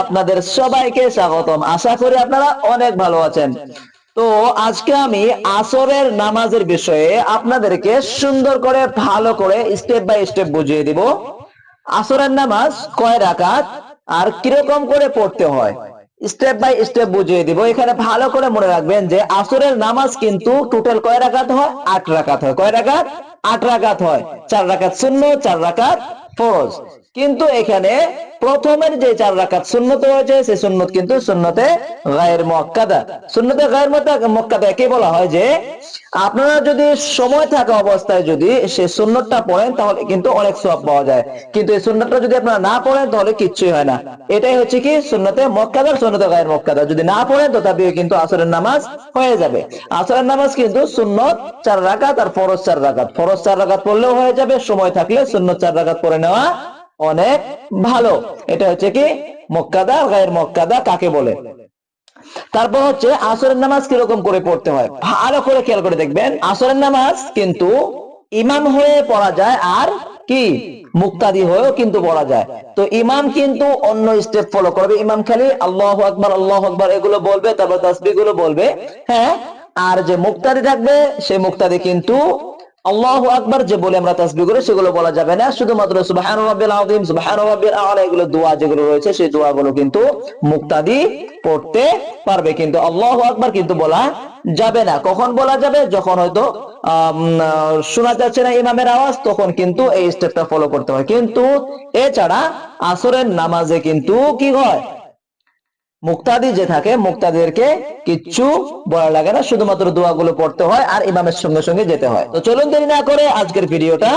আপনাদের সবাইকে স্বাগতম। আশা করি আপনারা অনেক ভালো আছেন। তো আজকে আমি আসরের নামাজের বিষয়ে আপনাদেরকে সুন্দর করে, ভালো করে স্টেপ বাই স্টেপ বুঝিয়ে দিব। আসরের নামাজ কয় রাকাত আর কীরকম করে পড়তে হয়? স্টেপ বাই স্টেপ বুঝিয়ে দিব। এখানে ভালো করে মনে রাখবেন যে আসরের নামাজ কিন্তু টোটাল কয় রাকাত হয়? আট রাকাত হয়। কয় রাকাত? আট রাকাত হয়। চার রাকাত শূন্য, চার রাকাত ফরজ কিন্তু এখানে প্রথমের যে চার রাকাত সুন্নত হয়েছে সেই সুন্নত কিন্তু সুন্নতে গায়ের মক্কাদা সুন্নতে গায়ের মক্কাদা কি বলা হয় যে, আপনারা যদি সময় থাকা অবস্থায় যদি সে সুন্নতটা পড়েন, তাহলে কিন্তু অনেক সব পাওয়া যায়। কিন্তু এই সুন্নতটা যদি আপনারা না পড়েন, তাহলে কিচ্ছুই হয় না। এটাই হচ্ছে কি সুন্নতে মক্কাদার সুন্নতে গায়ের মক্কাদা যদি না পড়েন, তথাপিও কিন্তু আসরের নামাজ হয়ে যাবে। আসরের নামাজ কিন্তু সুন্নত চার রাকাত আর ফরজ চার রাকাত। ফরজ চার রাকাত পড়লেও হয়ে যাবে, সময় থাকলে সুন্নত চার রাকাত পড়ে নেওয়া অনেক ভালো। এটা হচ্ছে কি? মক্কাদা, গায়ের মক্কাদা কাকে বলে? তারপর হচ্ছে আসরের নামাজ কীরকম করে পড়তে হয়? ভালো করে খেয়াল করে দেখবেন, আসরের নামাজ কিন্তু ইমাম হয়ে পড়া যায় আর কি? মুক্তাদি হয়েও কিন্তু পড়া যায়। তো ইমাম কিন্তু অন্য স্টেপ ফলো করবে। ইমাম খালি আল্লাহ আকবর আল্লাহ আকবর এগুলো বলবে, তারপর তসবি গুলো বলবে। হ্যাঁ আর যে মুক্তাদি থাকবে, সে মুক্তাদি কিন্তু আল্লাহ আকবার যে বলে আমরা তাসবিহ করি, সেগুলো বলা যাবে না। শুধুমাত্র সুবহান রাব্বিল আযীম সুবহান রাব্বিল আ'লা, এগুলো দোয়া যেগুলো রয়েছে, সেই দোয়াগুলো কিন্তু মুক্তাদি পড়তে পারবে। কিন্তু আল্লাহু আকবার কিন্তু বলা যাবে না। কখন বলা যাবে? যখন হয়তো শোনা যাচ্ছে না ইমামের আওয়াজ, তখন কিন্তু এই স্টেপটা ফলো করতে হয়। কিন্তু এছাড়া আসরের নামাজে কিন্তু কি হয়? মুক্তাদি যে থাকে, মুক্তাদিদেরকে কিচ্ছু বলা লাগে না, শুধুমাত্র দোয়াগুলো পড়তে হয় আর ইমামের সঙ্গে সঙ্গে যেতে হয়। তো চলুন দেরি না করে আজকের ভিডিওটা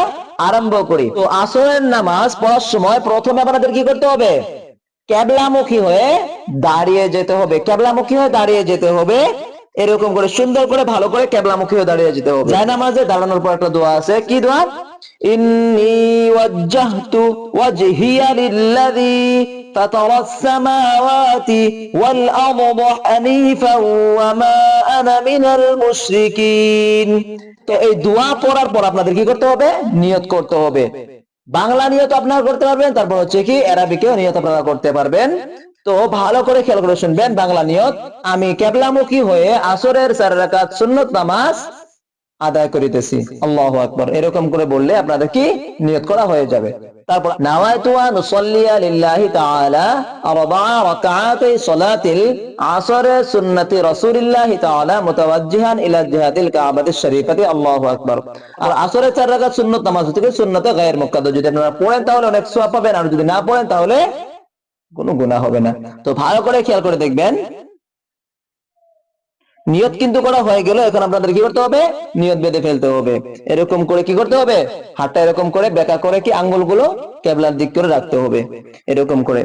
আরম্ভ করি। তো আসরের নামাজ পড়ার সময় প্রথমে আপনাদের কি করতে হবে? ক্যাবলামুখী হয়ে দাঁড়িয়ে যেতে হবে। ক্যাবলামুখী হয়ে দাঁড়িয়ে যেতে হবে। এরকম করে, সুন্দর করে, ভালো করে ক্যাবলামুখী হয়ে দাঁড়িয়ে যেতে হবে। যায় নামাজে, দাঁড়ানোর পর একটা দোয়া আছে। কি দোয়া? ইন্নি ওয়াজ্জাহতু ওয়াজহিয়া লিল্লাযী فطر السماوات والأرض حنيفا وما أنا من المشركين তো এই দোয়া পড়ার পর আপনাদের কি করতে হবে নিয়ত করতে হবে বাংলা নিয়ত আপনারা করতে পারবেন তারপর হচ্ছে কি অ্যারাবিকেও নিয়ত আপনারা করতে পারবেন তো ভালো করে খেয়াল করে শুনবেন বাংলা নিয়ত আমি কেবলামুখী হয়ে আসরের চার রাকাত সুন্নত নামাজ আদায় করিতেছি। আল্লাহ আকবর। এরকম করে বললে আপনাদের কি নিয়ত করা হয়ে যাবে। তারপর থেকে যদি আপনারা পড়েন তাহলে অনেক সওয়াব পাবেন। আর যদি না পড়েন তাহলে কোনো গুনাহ হবে না। তো ভালো করে খেয়াল করে দেখবেন নিয়ত কিন্তু করা হয়ে গেল, এখন আপনাদের কি করতে হবে? নিয়ত বেঁধে ফেলতে হবে। এরকম করে কি করতে হবে? হাতটা এরকম করে বেকা করে কি আঙ্গুলগুলো কেবলার দিক করে রাখতে হবে। এরকম করে।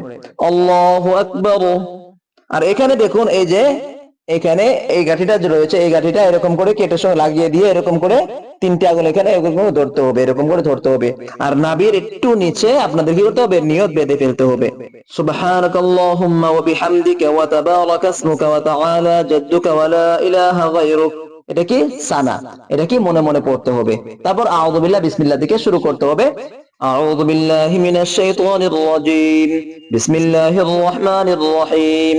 আর এখানে দেখুন, এই যে এখানে এই গাঠিটা যে রয়েছে এই গাঠিটা এরকম করে কেটের সঙ্গে লাগিয়ে দিয়ে এরকম করে তিনটে আগুন এখানে এরকম করে ধরতে হবে এরকম করে ধরতে হবে আর নাবির একটু নিচে আপনাদের কি করতে হবে নিয়ত বেঁধে ফেলতে হবে সুবহানাক আল্লাহুম্মা ওয়া বিহামদিকা ওয়া তাবারাকা ইসমুকা ওয়া তাআলা জাদ্দুকা ওয়া লা ইলাহা গায়রুক এটা কি সানা এটা কি মনে মনে পড়তে হবে তারপর আউযু বিল্লাহ বিসমিল্লাহ থেকে শুরু করতে হবে أعوذ بالله من الشيطان الرجيم بسم الله الرحمن الرحيم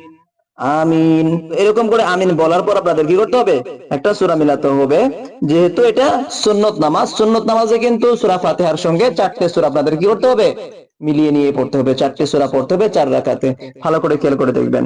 আমিন। এরকম করে আমিন বলার পর আপনাদের কি করতে হবে? একটা সুরা মিলাতে হবে। যেহেতু এটা সুন্নত নামাজ, সুন্নত নামাজে কিন্তু সুরা ফাতেহার সঙ্গে চারটে সুরা আপনাদের কি করতে হবে? মিলিয়ে নিয়ে পড়তে হবে। চারটে সুরা পড়তে হবে চার রাখাতে ভালো করে খেয়াল করে দেখবেন।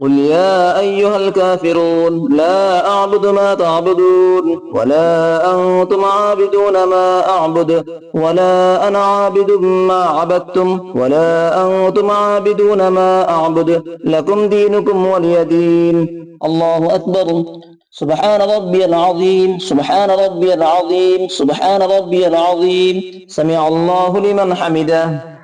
قل يا أيها الكافرون لا أعبد ما تعبدون ولا أنتم عابدون ما أعبد ولا أنا عابد ما عبدتم ولا أنتم عابدون ما أعبد لكم دينكم ولي دين. الله أكبر. سبحان ربي العظيم سبحان ربي العظيم سبحان ربي العظيم. سمع الله لمن حمده.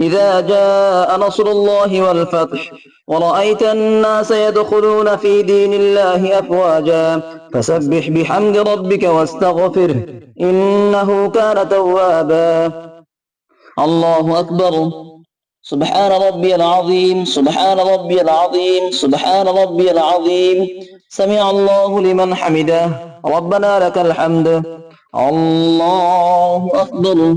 إذا جاء نصر الله والفتح ورأيت الناس يدخلون في دين الله أفواجا فسبح بحمد ربك واستغفره إنه كان توابا الله أكبر سبحان ربي العظيم سبحان ربي العظيم سبحان ربي العظيم سمع الله لمن حمده ربنا لك الحمد الله أكبر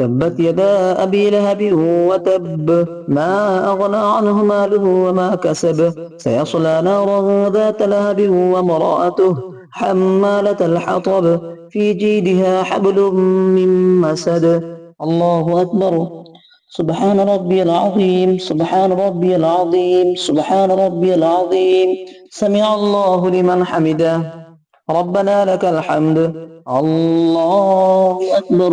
تبت يدا أبي لهب وتب ما أغنى عنه ماله وما كسب. سيصلى نارا ذات لهب وامرأته حمالة الحطب في جيدها حبل من مسد. الله أكبر. سبحان ربي العظيم سبحان ربي العظيم سبحان ربي العظيم. سمع الله لمن حمده. ربنا لك الحمد. الله أكبر.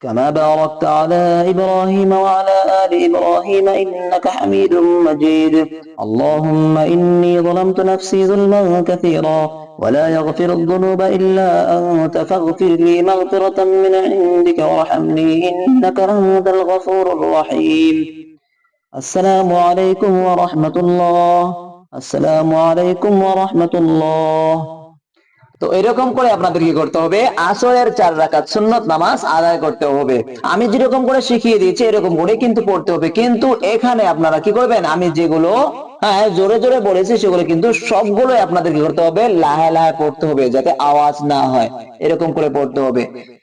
كما باركت على إبراهيم وعلى آل إبراهيم إنك حميد مجيد. اللهم إني ظلمت نفسي ظلما كثيرا ولا يغفر الذنوب إلا أنت فاغفر لي مغفرة من عندك وارحمني إنك أنت الغفور الرحيم. السلام عليكم ورحمة الله. السلام عليكم ورحمة الله. তো এরকম করে আপনাদের কি করতে হবে? আসরের চার রাকাত সুন্নত নামাজ আদায় করতে হবে। আমি যেরকম করে শিখিয়ে দিয়েছি, এরকম করে কিন্তু পড়তে হবে। কিন্তু এখানে আপনারা কি করবেন? আমি যেগুলো হ্যাঁ জোরে জোরে বলেছি, সেগুলো কিন্তু সবগুলো আপনাদের কি করতে হবে? লাহে লাহে পড়তে হবে, যাতে আওয়াজ না হয়। এরকম করে পড়তে হবে।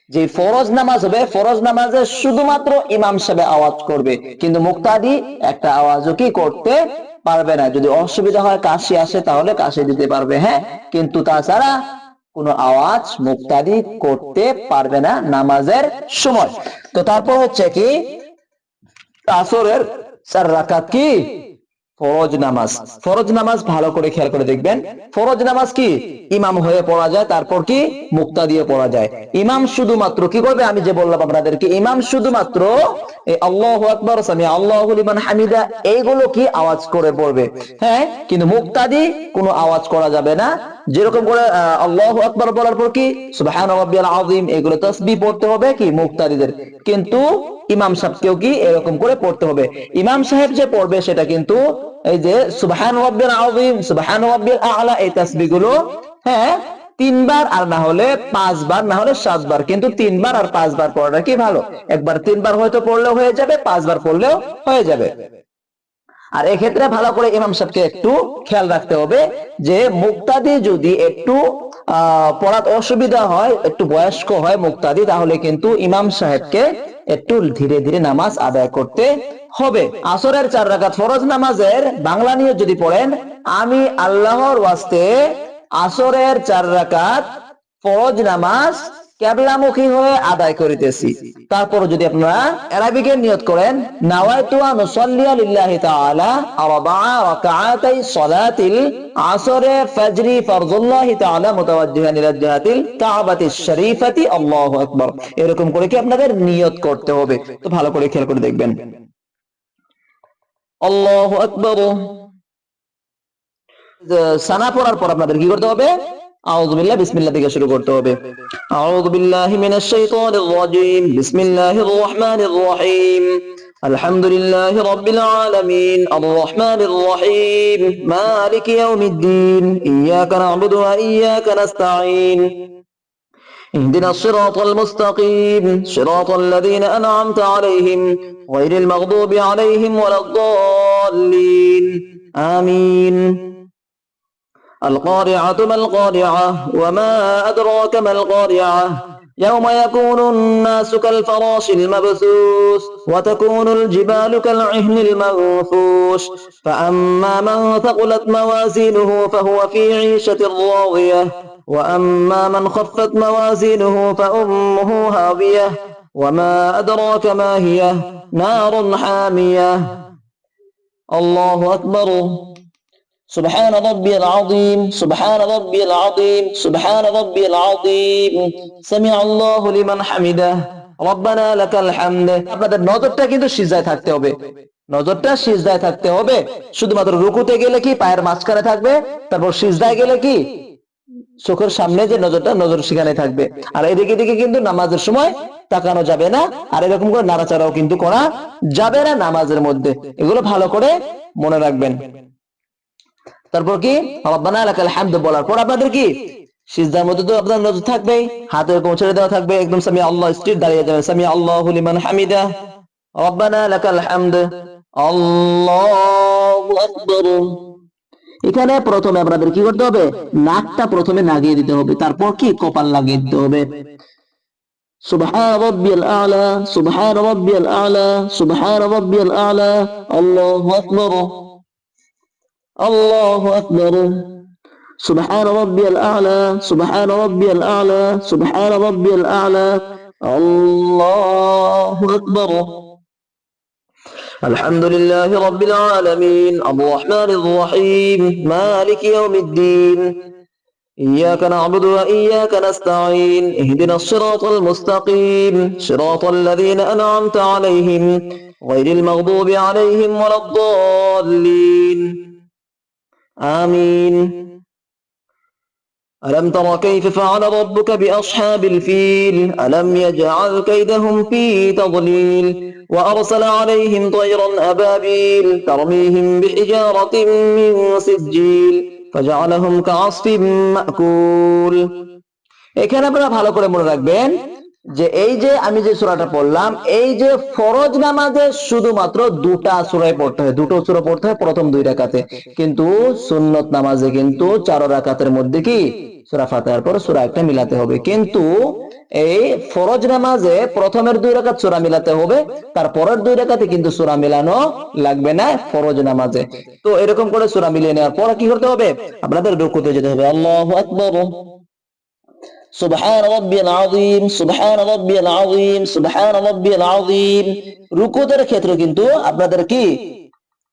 যে ফরজ নামাজ হবে, ফরজ নামাজে শুধুমাত্র ইমাম সাহেব আওয়াজ করবে। কিন্তু মুক্তাদি একটা আওয়াজও কি করতে পারবে না। যদি অসুবিধা হয়, কাশি আসে, তাহলে কাশি দিতে পারবে হ্যাঁ? কিন্তু তাছাড়া কোনো আওয়াজ মুক্তাদি করতে পারবে না নামাজের সময়। তো তারপর হচ্ছে কি? আসরের চার রাকাত কি? ফরজ নামাজ। ফরজ নামাজ ভালো করে খেয়াল করে দেখবেন। ফরজ নামাজ কি? ইমাম হয়ে পড়া যায়, তারপর কি? মুক্তা দিয়ে পড়া যায়। ইমাম শুধুমাত্র কি করবে? আমি যে বললাম আপনাদেরকে, ইমাম শুধুমাত্র আল্লাহ আকবর আল্লাহ হামিদা, এইগুলো কি আওয়াজ করে পড়বে হ্যাঁ কিন্তু মুক্তাদি কোনো আওয়াজ করা যাবে না। যেরকম করে আল্লাহ আকবর বলার পর কি? সুবহান রাব্বিয়াল আযীম, এগুলো তাসবিহ পড়তে হবে কি? মুক্তাদিদের। কিন্তু ইমাম সাহেবকেও কি এরকম করে পড়তে হবে? ইমাম সাহেব যে পড়বে, সেটা কিন্তু এই যে সুবহান রাব্বিয়াল আযীম সুবহান রাব্বিয়াল আ'লা, এই তাসবিহগুলো হ্যাঁ তিনবার আর না হলে পাঁচবার, না হলে সাতবার। কিন্তু তিনবার আর পাঁচবার পড়াটা কি ভালো? একবার তিনবার হয়তো পড়লেও হয়ে যাবে, পাঁচবার পড়লেও হয়ে যাবে। আর এক্ষেত্রে ভালো করে ইমাম সাহেবকে একটু খেয়াল রাখতে হবে যে মুক্তাদি যদি একটু পড়াতে অসুবিধা হয়, একটু বয়স্ক হয় মুক্তাদি, তাহলে কিন্তু ইমাম সাহেবকে একটু ধীরে ধীরে নামাজ আদায় করতে হবে। আসরের চার রাকাত ফরজ নামাজের বাংলা নিয়ে যদি পড়েন, আমি আল্লাহর ওয়াস্তে আসরের চার রাকাত ফরজ নামাজ কেবলামুখী হয়ে আদায় করিতেছি। তারপর যদি আপনারা নিয়ত করেন নাওয়াইতু আন লিল্লাহি তাআলা আরবা'a রাকাআতাই আসরে ফজরি ফরজুল্লাহি তাআলা মুতাওয়াজ্জিহান ইলা শরীফাতি, আল্লাহু আকবার। এরকম করে কি আপনাদের নিয়ত করতে হবে? তো ভালো করে খেয়াল করে দেখবেন। আল্লাহু আকবার। সানা পড়ার পর আপনাদের কি করতে হবে? আউযু বিল্লাহ বিসমিল্লাহ থেকে শুরু করতে হবে আউযু বিল্লাহি মিনাশ শাইতানির রাজিম বিসমিল্লাহির রহমানির রহিম الحمد لله رب العالمين الرحمن الرحيم مالك يوم الدين إياك نعبد وإياك نستعين اهدنا الصراط المستقيم صراط الذين أنعمت عليهم غير المغضوب عليهم ولا الضالين آمين القارعة ما القارعة وما أدراك ما القارعة يوم يكون الناس كالفراش المبثوث وتكون الجبال كالعهن المنفوش فأما من ثقلت موازينه فهو في عيشة راضية وأما من خفت موازينه فأمه هاوية وما أدراك ما هي نار حامية الله أكبر سبحان ربي العظيم سبحان ربي العظيم سبحان ربي العظيم سمع الله لمن حمده ربنا لك الحمد আপনাদের নজরটা কিন্তু সিজদায় থাকতে হবে নজরটা সিজদায় থাকতে হবে শুধুমাত্র রুকুতে গেলে কি পায়ের মাঝখানে থাকবে তারপর সিজদায় গেলে কি চোখের সামনে যে নজরটা নজর সেখানে থাকবে আর এদিকে দিকে কিন্তু নামাজের সময় তাকানো যাবে না আর এরকম করে নাড়াচাড়াও কিন্তু করা যাবে না নামাজের মধ্যে এগুলো ভালো করে মনে রাখবেন তারপর কি? বলার পর আপনাদের কি? সিজদার মধ্যে তো আপনার নজর থাকবে হাত এরকম ছেড়ে দেওয়া থাকবে। একদম সামি আল্লাহ স্ট্রিট দাঁড়িয়ে যাবে সামি আল্লাহ লিমান হামিদা রব্বানা এখানে প্রথমে আপনাদের কি করতে হবে? নাকটা প্রথমে লাগিয়ে দিতে হবে। তারপর কি? কপাল লাগিয়ে দিতে হবে। সুবাহ আলা সুবহান আলা সুবহান আলা, আল্লাহু الله أكبر. سبحان ربي الأعلى سبحان ربي الأعلى سبحان ربي الأعلى. الله أكبر. الحمد لله رب العالمين. الرحمن الرحيم. مالك يوم الدين. إياك نعبد وإياك نستعين. اهدنا الصراط المستقيم. صراط الذين أنعمت عليهم. غير المغضوب عليهم ولا الضالين. آمين ألم تر كيف فعل ربك بأصحاب الفيل ألم يجعل كيدهم في تضليل وأرسل عليهم طيرا أبابيل ترميهم بحجارة من سجيل فجعلهم كعصف مأكول এখানে আপনারা ভালো করে মনে রাখবেন যে এই যে আমি যে সূরাটা পড়লাম, এই যে ফরজ নামাজে শুধুমাত্র দুটা সূরায় পড়তে হয়। দুটো সূরা পড়তে হয় প্রথম দুই রাকাতে। কিন্তু সুন্নত নামাজে কিন্তু চার রাকাতের মধ্যে কি? সূরা ফাতিহার পর সূরা একটা মিলাতে হবে। কিন্তু এই ফরজ নামাজে প্রথমের দুই রাকাত সূরা মিলাতে হবে তারপরের দুই রাকাতে কিন্তু সূরা মিলানো লাগবে না ফরজ নামাজে। তো এরকম করে সূরা মিলিয়ে নেওয়ার পর কি করতে হবে? আপনাদের রুকুতে যেতে হবে। আল্লাহু আকবার। সুবহান রাব্বিয়াল আযীম, সুবহান রাব্বিয়াল আযীম, সুবহান রাব্বিয়াল আযীম। রুকুতের ক্ষেত্রে কিন্তু আপনাদের কি?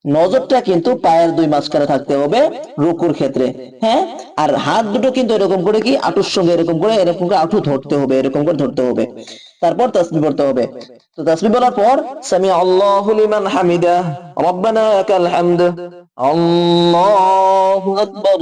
নজরটা কিন্তু পায়ের দুই মাঝখানে থাকতে হবে রুকুর ক্ষেত্রে হ্যাঁ? আর হাত দুটো কিন্তু এরকম করে কি আঁটুর সঙ্গে এরকম করে এরকম করে আঁটু ধরতে হবে, এরকম করে ধরতে হবে। তারপর তাসবিহ পড়তে হবে। তো তাসবিহ বলার পর সামি আল্লাহু লিমান হামিদা, রব্বানা লাকাল হামদ, আল্লাহু আকবার।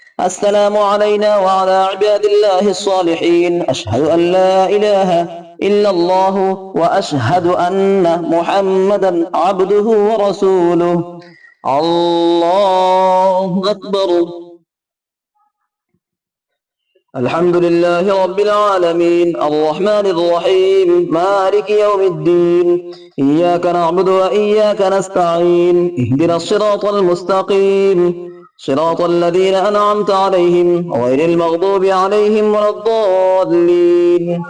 السلام علينا وعلى عباد الله الصالحين. أشهد أن لا إله إلا الله وأشهد أن محمدا عبده ورسوله. الله أكبر. الحمد لله رب العالمين. الرحمن الرحيم. مالك يوم الدين. إياك نعبد وإياك نستعين. اهدنا الصراط المستقيم. صراط الذين أنعمت عليهم غير المغضوب عليهم ولا الضالين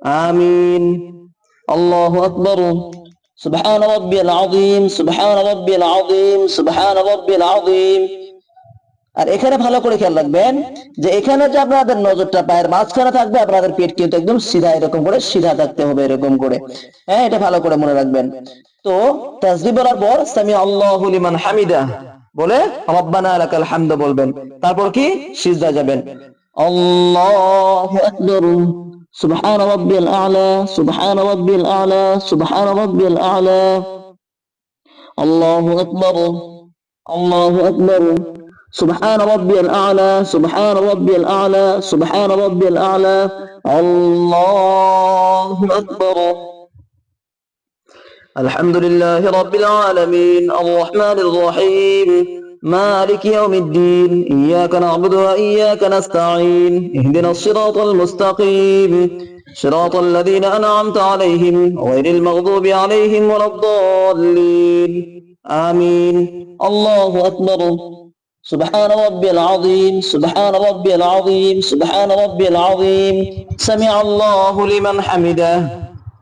آمين الله أكبر سبحان ربي العظيم سبحان ربي العظيم سبحان ربي العظيم আর এখানে ভালো করে খেয়াল রাখবেন যে এখানে যে আপনাদের নজরটা পায়ের মাঝখানে থাকবে আপনাদের পেট কিন্তু একদম সিধা এরকম করে সিধা থাকতে হবে এরকম করে হ্যাঁ এটা ভালো করে মনে রাখবেন তো তাসবিহ বলার পর সামি আল্লাহু লিমান হামিদা বলে রব্বানা লাকাল হামদ বলবেন তারপর কি সিজদা যাবেন আল্লাহু আকবার سبحان ربي الأعلى سبحان ربي الأعلى سبحان ربي الأعلى الله أكبر الله أكبر سبحان ربي الأعلى سبحان ربي الأعلى سبحان ربي الأعلى الله أكبر الحمد لله رب العالمين الرحمن الرحيم مالك يوم الدين إياك نعبد وإياك نستعين اهدنا الصراط المستقيم صراط الذين أنعمت عليهم غير المغضوب عليهم ولا الضالين. آمين. الله أكبر. سبحان ربي العظيم سبحان ربي العظيم سبحان ربي العظيم. سمع الله لمن حمده.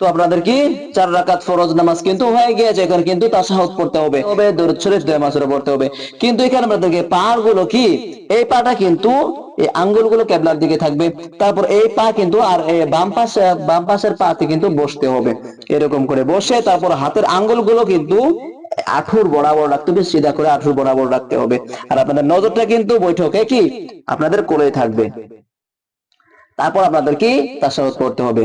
তো আপনাদের কি চার রাকাত ফরজ নামাজ কিন্তু হয়ে গিয়েছে, এখানে কিন্তু তাশাহুদ পড়তে হবে। তবে দরুদ শরীফ দুই মাসের পড়তে হবে। কিন্তু এখানে আপনাদেরকে পারগুলো কি? এই পাটা কিন্তু এই আঙ্গুলগুলো কেবলার দিকে থাকবে। তারপর এই পা কিন্তু আর বাম পাশে, বাম পাশের পাতে কিন্তু বসতে হবে। এরকম করে বসে তারপর হাতের আঙ্গুলগুলো কিন্তু আঠুর বরাবর রাখতে হবে, সিধা করে আঠুর বরাবর রাখতে হবে। আর আপনাদের নজরটা কিন্তু বৈঠকে কি? আপনাদের কোলে থাকবে। তারপর আপনাদের কি? তাশাহুদ পড়তে হবে।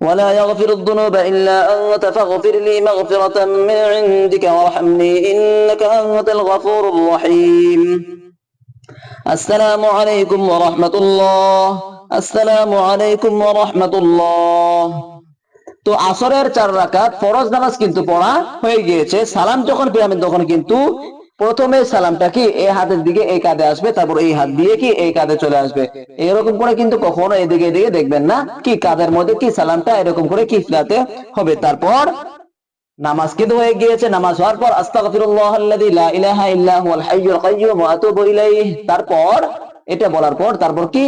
ولا يغفر الذنوب إلا أنت فاغفر لي مغفرة من عندك وارحمني إنك أنت الغفور الرحيم السلام عليكم ورحمة الله السلام عليكم ورحمة الله তো আসরের চার রাকাত ফরজ নামাজ কিন্তু পড়া হয়ে গিয়েছে সালাম যখন ফিরাবেন তখন কিন্তু প্রথমে সালামটা কি এই হাতের দিকে এই কাঁধে আসবে, তারপর এই হাত দিয়ে কি এই কাঁধে চলে আসবে? এরকম করে কিন্তু কখনো এদিকে এদিকে দেখবেন না কি কাঁধের মধ্যে কি সালামটা এরকম করে কি ফিরাতে হবে। তারপর নামাজ কিন্তু হয়ে গিয়েছে, নামাজ হওয়ার পর আস্তাগফিরুল্লাহ তারপর এটা বলার পর তারপর কি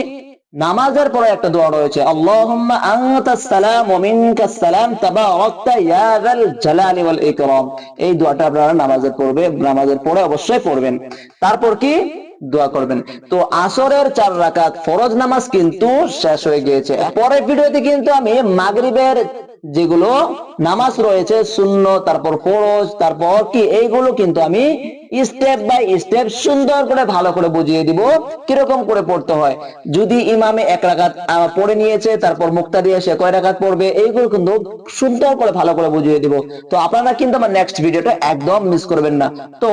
নামাজের পরে একটা দোয়া রয়েছে এই দোয়াটা আপনারা নামাজের পড়বে, নামাজের পরে অবশ্যই পড়বেন। তারপর কি? দোয়া করবেন। তো আসরের চার রাকাত ফরজ নামাজ কিন্তু শেষ হয়ে গিয়েছে। পরের ভিডিওতে কিন্তু আমি মাগরিবের যেগুলো নামাজ রয়েছে শূন্য তারপর ফরজ, তারপর কি, এইগুলো কিন্তু আমি স্টেপ বাই স্টেপ সুন্দর করে, ভালো করে বুঝিয়ে দিব, কীরকম করে পড়তে হয়। যদি ইমামে এক রাকাত পড়ে নিয়েছে, তারপর মুক্তা দিয়ে সে কয় রাকাত পড়বে, এইগুলো কিন্তু সুন্দর করে, ভালো করে বুঝিয়ে দিব। তো আপনারা কিন্তু আমার নেক্সট ভিডিওটা একদম মিস করবেন না। তো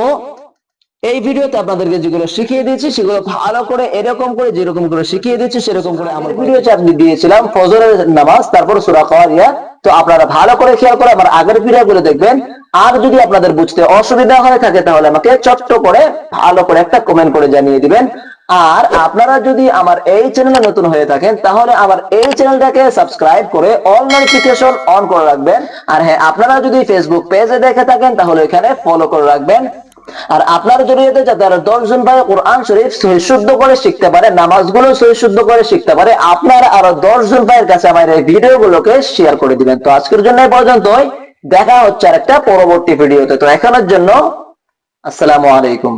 এই ভিডিওতে আপনাদেরকে যেগুলো শিখিয়ে দিয়েছি সেগুলো ভালো করে এরকম করে যেরকম করে শিখিয়ে দিয়েছি সেরকম করে আমার ভিডিওতে আপনি দিয়েছিলাম ফজরের নামাজ তারপর সূরা কারিয়া তো আপনারা ভালো করে খেয়াল করে আমার আগের ভিডিওগুলো দেখবেন। আর যদি আপনাদের বুঝতে অসুবিধা হয়ে থাকে তাহলে আমাকে ছোট্ট করে ভালো করে একটা কমেন্ট করে জানিয়ে দিবেন। আর আপনারা যদি আমার এই চ্যানেলে নতুন হয়ে থাকেন তাহলে আমার এই চ্যানেলটাকে সাবস্ক্রাইব করে অল নোটিফিকেশন অন করে রাখবেন। আর হ্যাঁ আপনারা যদি ফেসবুক পেজে দেখে থাকেন তাহলে এখানে ফলো করে রাখবেন। আর আপনার জড়িয়ে যাতে আরও দশজন ভাই কোরআন শরীফ সহি শুদ্ধ করে শিখতে পারে, নামাজগুলো সহি শুদ্ধ করে শিখতে পারে, আপনার আরও দশজন ভাইয়ের কাছে আমার এই ভিডিওগুলোকে শেয়ার করে দিবেন। তো আজকের জন্য এই পর্যন্তই। দেখা হচ্ছে আর একটা পরবর্তী ভিডিওতে। তো এখনের জন্য, আসসালামু আলাইকুম।